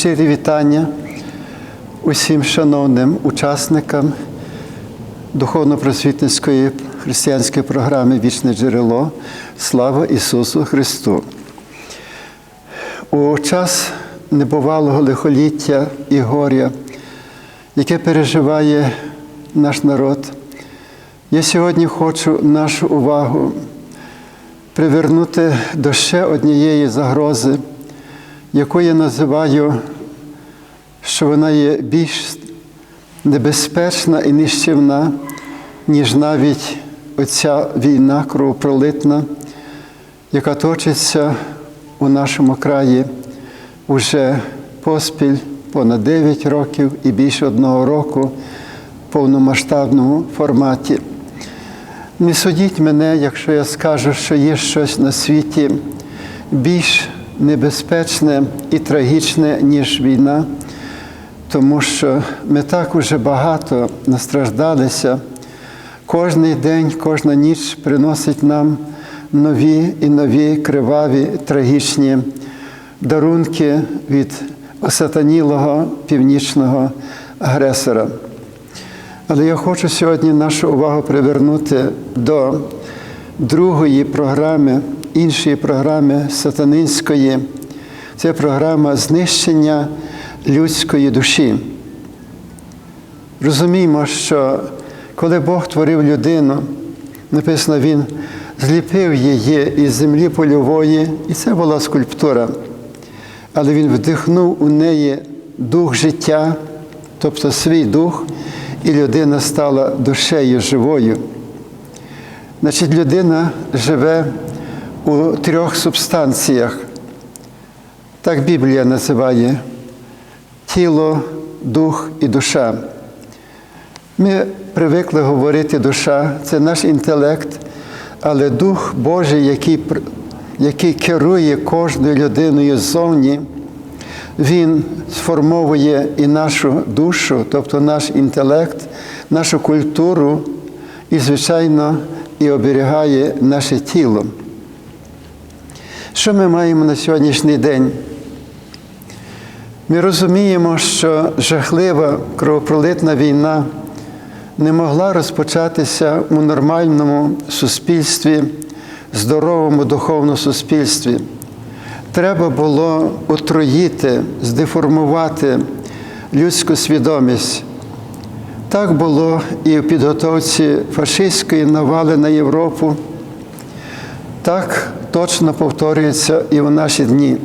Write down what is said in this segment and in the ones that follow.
Щирі вітання усім шановним учасникам духовно-просвітницької християнської програми Вічне джерело. Слава Ісусу Христу! У час небувалого лихоліття і горя, яке переживає наш народ, я сьогодні хочу нашу увагу привернути до ще однієї загрози, яку я називаю, що вона є більш небезпечна і нищівна, ніж навіть оця війна кровопролитна, яка точиться у нашому краї уже поспіль понад 9 років і більше одного року в повномасштабному форматі. Не судіть мене, якщо я скажу, що є щось на світі більш небезпечне і трагічне, ніж війна, тому що ми так уже багато настраждалися. Кожний день, кожна ніч приносить нам нові і нові криваві, трагічні дарунки від осатанілого північного агресора. Але я хочу сьогодні нашу увагу привернути до другої програми, іншої програми сатанинської. Це програма знищення людської душі. Розуміємо, що коли Бог творив людину, написано, Він зліпив її із землі польової, і це була скульптура. Але Він вдихнув у неї дух життя, тобто свій дух, і людина стала душею живою. Значить, людина живе у трьох субстанціях. Так Біблія називає тіло, дух і душа. Ми привикли говорити душа, це наш інтелект, але Дух Божий, який який керує кожною людиною ззовні, Він сформовує і нашу душу, тобто наш інтелект, нашу культуру і, звичайно, і оберігає наше тіло. Що ми маємо на сьогоднішній день? Ми розуміємо, що жахлива кровопролитна війна не могла розпочатися у нормальному суспільстві, здоровому духовному суспільстві. Треба було отруїти, здеформувати людську свідомість. Так було і в підготовці фашистської навали на Європу. Так точно повторюється і в наші дні.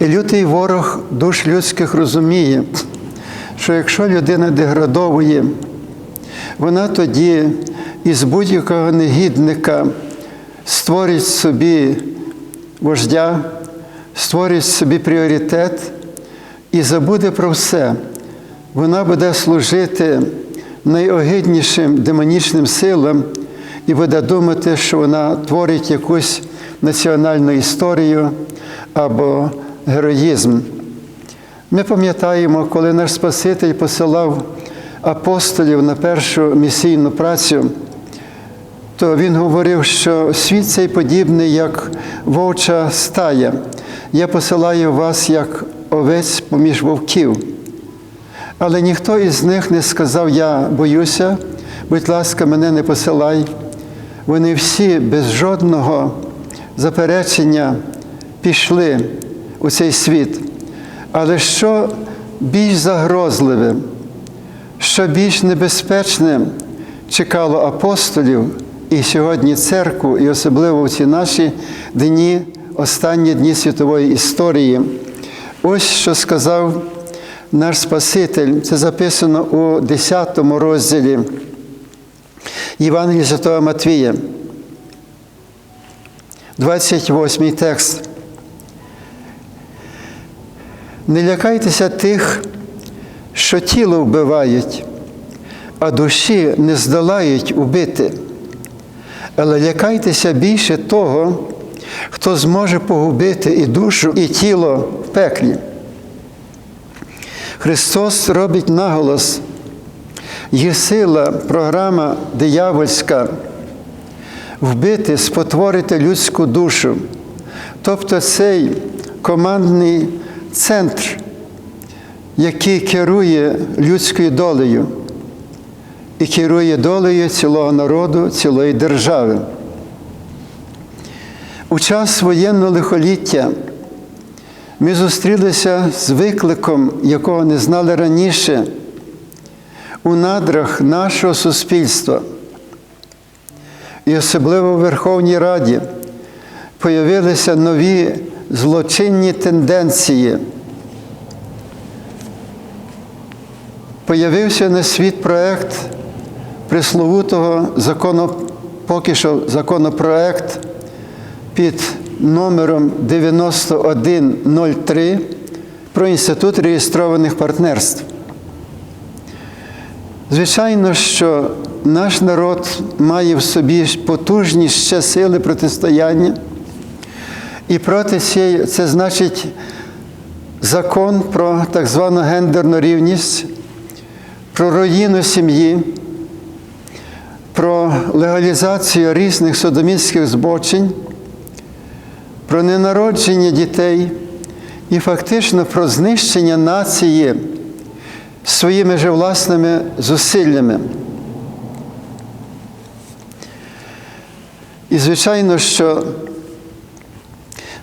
І лютий ворог душ людських розуміє, що якщо людина деградовує, вона тоді із будь-якого негідника створить собі вождя, створить собі пріоритет і забуде про все. Вона буде служити найогиднішим демонічним силам і буде думати, що вона творить якусь національну історію або героїзм. Ми пам'ятаємо, коли наш Спаситель посилав апостолів на першу місійну працю, то він говорив, що світ цей подібний, як вовча стая. Я посилаю вас як овець поміж вовків. Але ніхто із них не сказав, я боюся, будь ласка, мене не посилай. Вони всі без жодного заперечення пішли у цей світ. Але що більш загрозливе, що більш небезпечне чекало апостолів і сьогодні церкву, і особливо в ці наші дні, останні дні світової історії. Ось що сказав наш Спаситель, це записано у 10 розділі Євангелія Святого Матвія. 28 текст. Не лякайтеся тих, що тіло вбивають, а душі не здолають убити. Але лякайтеся більше того, хто зможе погубити і душу, і тіло в пеклі. Христос робить наголос, є сила, програма диявольська вбити, спотворити людську душу. Тобто цей командний центр, який керує людською долею і керує долею цілого народу, цілої держави. У час воєнного лихоліття ми зустрілися з викликом, якого не знали раніше, у надрах нашого суспільства. І особливо в Верховній Раді появилися нові злочинні тенденції. Появився на світ проект присловутого закону, поки що законопроект під номером 9103 про інститут реєстрованих партнерств. Звичайно, що наш народ має в собі потужні ще сили протистояння, і проти цієї, це значить закон про так звану гендерну рівність, про руїну сім'ї, про легалізацію різних содомістських збочень, про ненародження дітей і фактично про знищення нації своїми же власними зусиллями. І, звичайно, що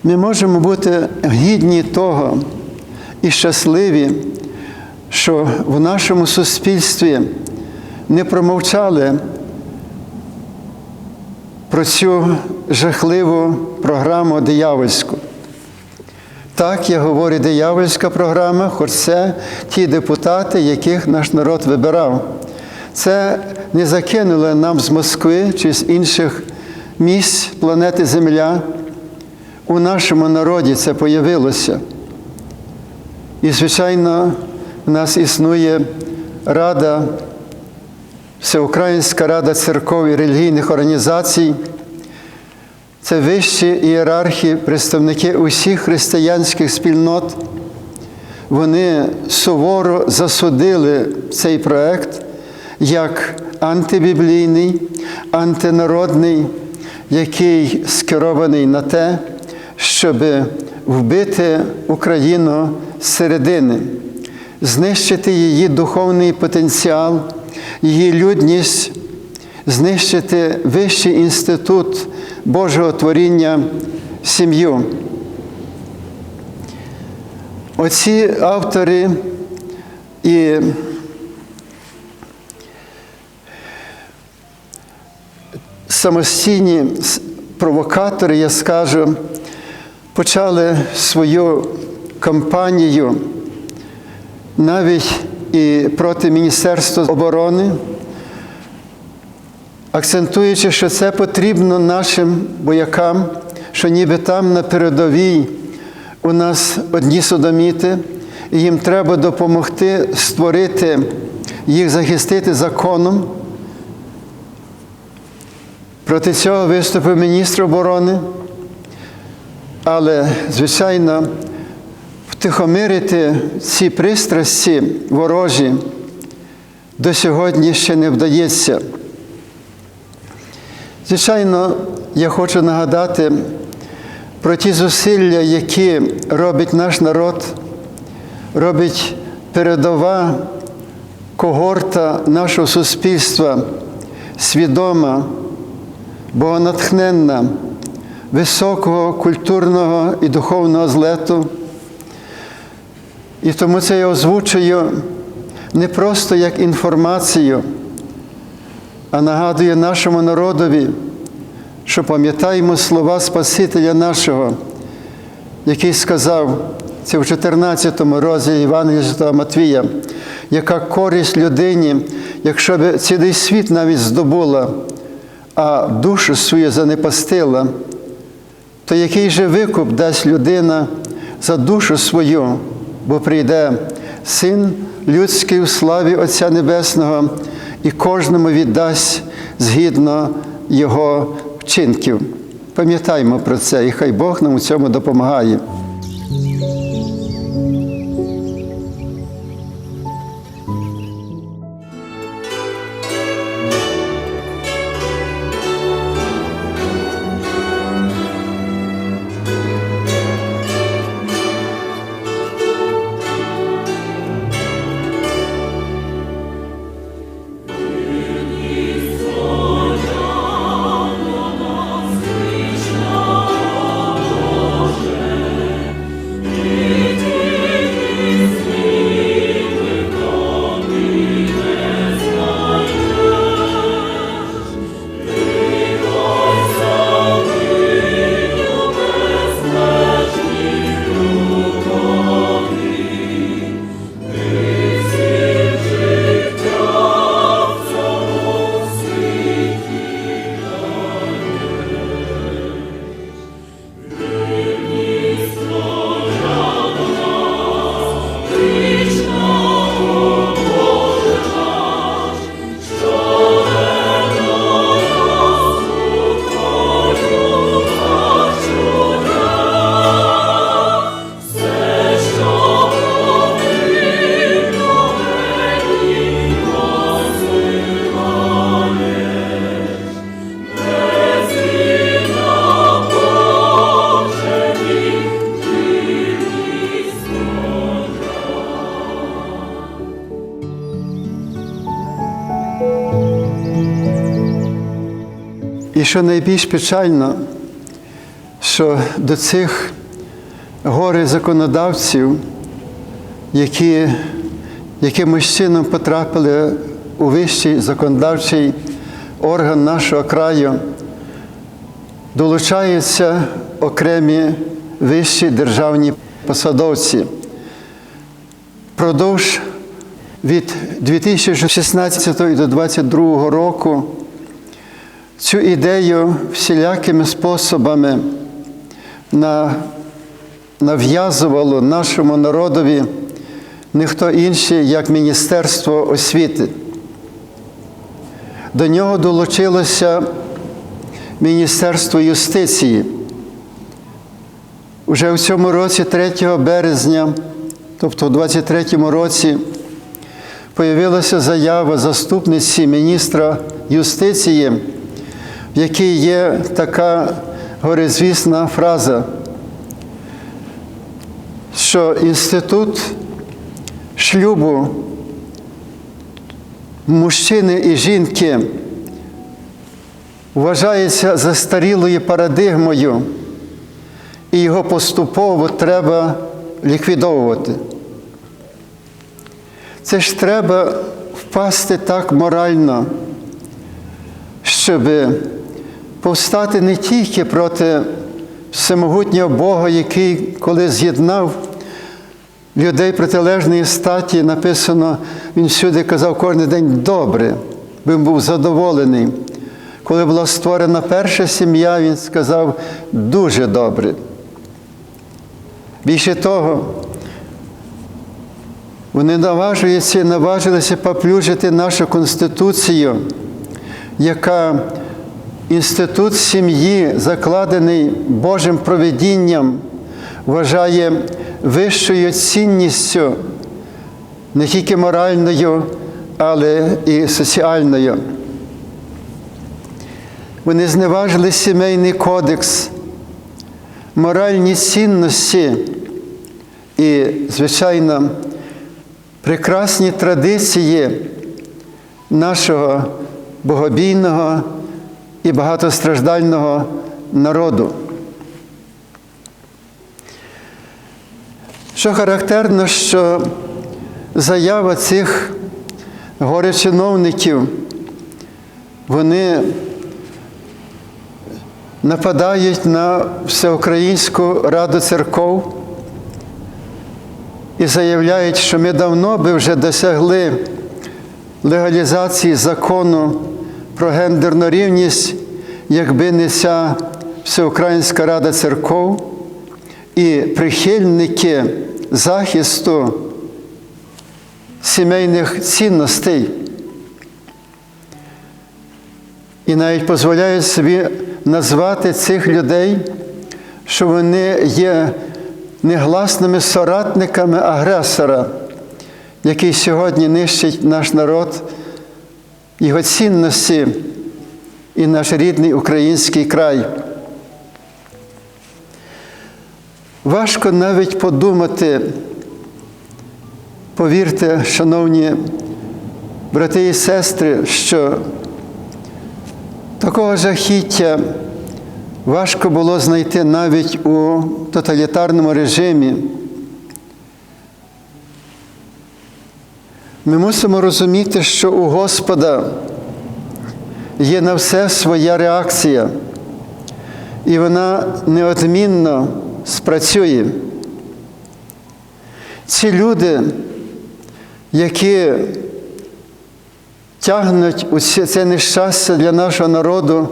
ми можемо бути гідні того і щасливі, що в нашому суспільстві не промовчали про цю жахливу програму диявольську. Так, я говорю диявольська програма, хоч це ті депутати, яких наш народ вибирав. Це не закинули нам з Москви чи з інших місць планети Земля. У нашому народі це появилося. І, звичайно, в нас існує Рада, Всеукраїнська Рада церков і релігійних організацій. Це вищі ієрархи, представники усіх християнських спільнот. Вони суворо засудили цей проект як антибіблійний, антинародний, який скерований на те, щоб вбити Україну з середини, знищити її духовний потенціал, її людність, знищити вищий інститут Божого творіння сім'ю. Оці автори і самостійні провокатори, я скажу, почали свою кампанію навіть і проти Міністерства оборони, акцентуючи, що це потрібно нашим боякам, що ніби там на передовій у нас одні судоміти, і їм треба допомогти створити, їх захистити законом. Проти цього виступив міністр оборони, але, звичайно, втихомирити ці пристрасті ворожі до сьогодні ще не вдається. Звичайно, я хочу нагадати про ті зусилля, які робить наш народ, робить передова когорта нашого суспільства, свідома, богонатхненна, високого культурного і духовного злету. І тому це я озвучую не просто як інформацію, а нагадую нашому народові, що пам'ятаємо слова Спасителя нашого, який сказав, це в 14 розділі Івангелія Святого Матвія, яка користь людині, якщо б цілий світ навіть здобула, а душу свою занепастила, то який же викуп дасть людина за душу свою, бо прийде Син людський у славі Отця Небесного і кожному віддасть згідно Його вчинків. Пам'ятаймо про це, і хай Бог нам у цьому допомагає. Що найбільш печально, що до цих гори законодавців, які якимось чином потрапили у вищий законодавчий орган нашого краю, долучаються окремі вищі державні посадовці. Продовж від 2016 до 2022 року цю ідею всілякими способами на- нав'язувало нашому народові ніхто інший, як Міністерство освіти. До нього долучилося Міністерство юстиції. Уже в цьому році, 3 березня, тобто у 23 році, появилася заява заступниці міністра юстиції, в якій є така горизвісна фраза, що інститут шлюбу мужчини і жінки вважається застарілою парадигмою, і його поступово треба ліквідовувати. Це ж треба впасти так морально, щоб повстати не тільки проти всемогутнього Бога, який коли з'єднав людей протилежної статі, написано, він всюди казав кожен день добре, він був задоволений. Коли була створена перша сім'я, він сказав дуже добре. Більше того, вони наважуються і наважилися поплюжити нашу Конституцію, яка інститут сім'ї, закладений Божим провидінням, вважає вищою цінністю, не тільки моральною, але і соціальною. Вони зневажили сімейний кодекс, моральні цінності і, звичайно, прекрасні традиції нашого богобійного і багатостраждального народу. Що характерно, що заява цих горе-чиновників, вони нападають на Всеукраїнську Раду церков і заявляють, що ми давно би вже досягли легалізації закону про гендерну рівність, якби не ця Всеукраїнська Рада церков і прихильники захисту сімейних цінностей. І навіть дозволяють собі назвати цих людей, що вони є негласними соратниками агресора, який сьогодні нищить наш народ, його цінності і наш рідний український край. Важко навіть подумати, повірте, шановні брати і сестри, що такого жахіття важко було знайти навіть у тоталітарному режимі. Ми мусимо розуміти, що у Господа є на все своя реакція, і вона неодмінно спрацює. Ці люди, які тягнуть усе це нещастя для нашого народу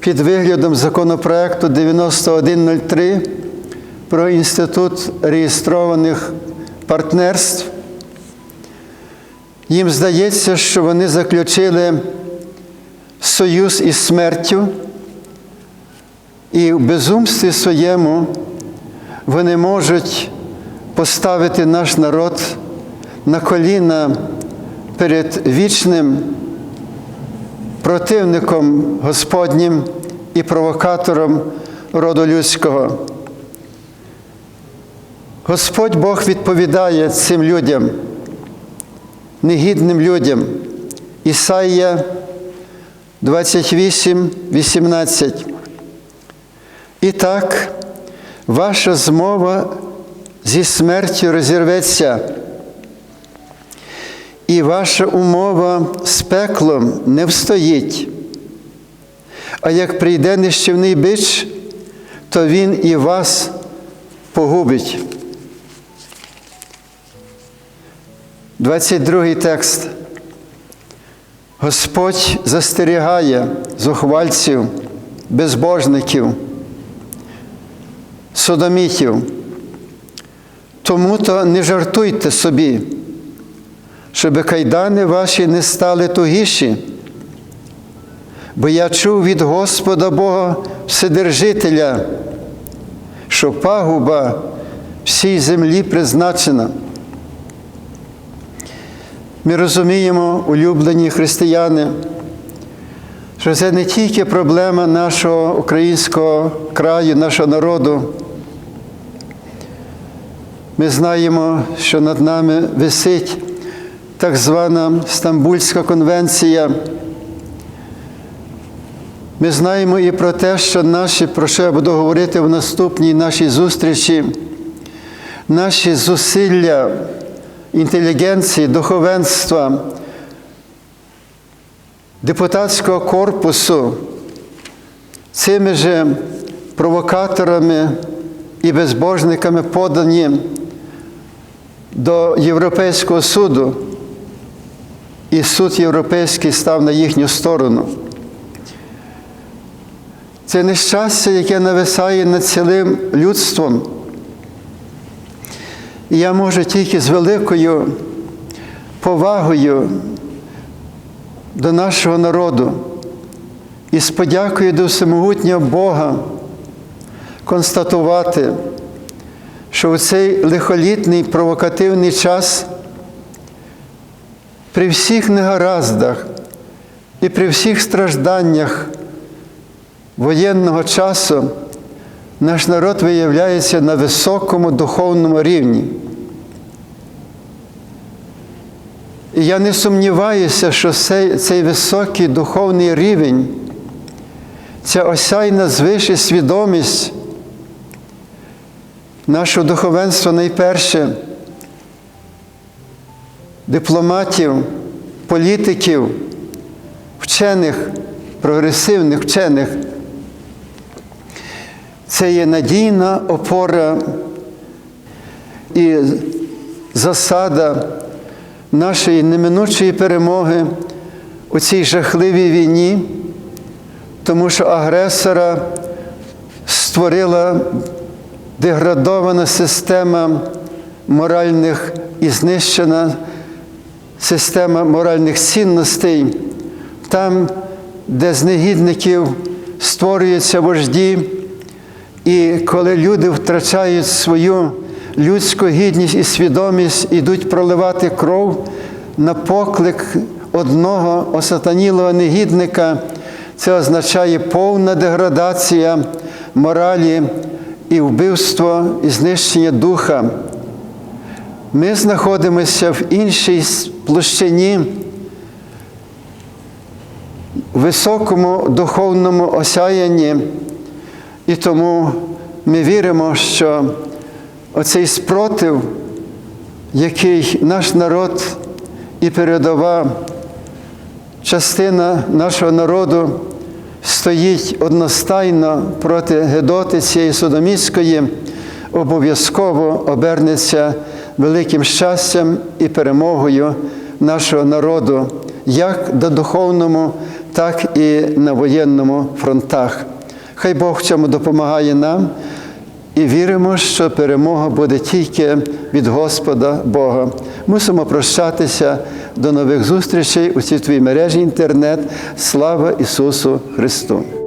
під виглядом законопроекту 9103 про інститут реєстрованих партнерств, їм здається, що вони заключили союз із смертю, і в безумстві своєму вони можуть поставити наш народ на коліна перед вічним противником Господнім і провокатором роду людського. Господь Бог відповідає цим людям, негідним людям. Ісаїя 28, 18. І так, ваша змова зі смертю розірветься, і ваша умова з пеклом не встоїть. А як прийде нищівний бич, то він і вас погубить. 22 текст. Господь застерігає зухвальців, безбожників, содомітів. Тому то не жартуйте собі, щоб кайдани ваші не стали тугіші. Бо я чув від Господа Бога Вседержителя, що пагуба всій землі призначена. Ми розуміємо, улюблені християни, що це не тільки проблема нашого українського краю, нашого народу. Ми знаємо, що над нами висить так звана Стамбульська конвенція. Ми знаємо і про те, що наші, про що я буду говорити в наступній нашій зустрічі, наші зусилля інтелігенції, духовенства, депутатського корпусу цими же провокаторами і безбожниками подані до Європейського суду, і суд європейський став на їхню сторону. Це нещастя, яке нависає над цілим людством. І я можу тільки з великою повагою до нашого народу і з подякою до всемогутнього Бога констатувати, що у цей лихолітний провокативний час при всіх негараздах і при всіх стражданнях воєнного часу наш народ виявляється на високому духовному рівні. І я не сумніваюся, що цей, цей високий духовний рівень, ця осяйна звише свідомість нашого духовенства найперше, дипломатів, політиків, вчених, прогресивних вчених. Це є надійна опора і засада нашої неминучої перемоги у цій жахливій війні, тому що агресора створила деградована система моральних і знищена система моральних цінностей, там, де з негідників створюються вожді. І коли люди втрачають свою людську гідність і свідомість, ідуть проливати кров на поклик одного осатанілого негідника, це означає повна деградація моралі і вбивство і знищення духа. Ми знаходимося в іншій площині, високому духовному осяянні. І тому ми віримо, що оцей спротив, який наш народ і передова частина нашого народу стоїть одностайно проти Гедоти цієї Содоміської, обов'язково обернеться великим щастям і перемогою нашого народу, як на духовному, так і на воєнному фронтах. Хай Бог в цьому допомагає нам і віримо, що перемога буде тільки від Господа Бога. Мусимо прощатися до нових зустрічей у світовій мережі інтернет. Слава Ісусу Христу!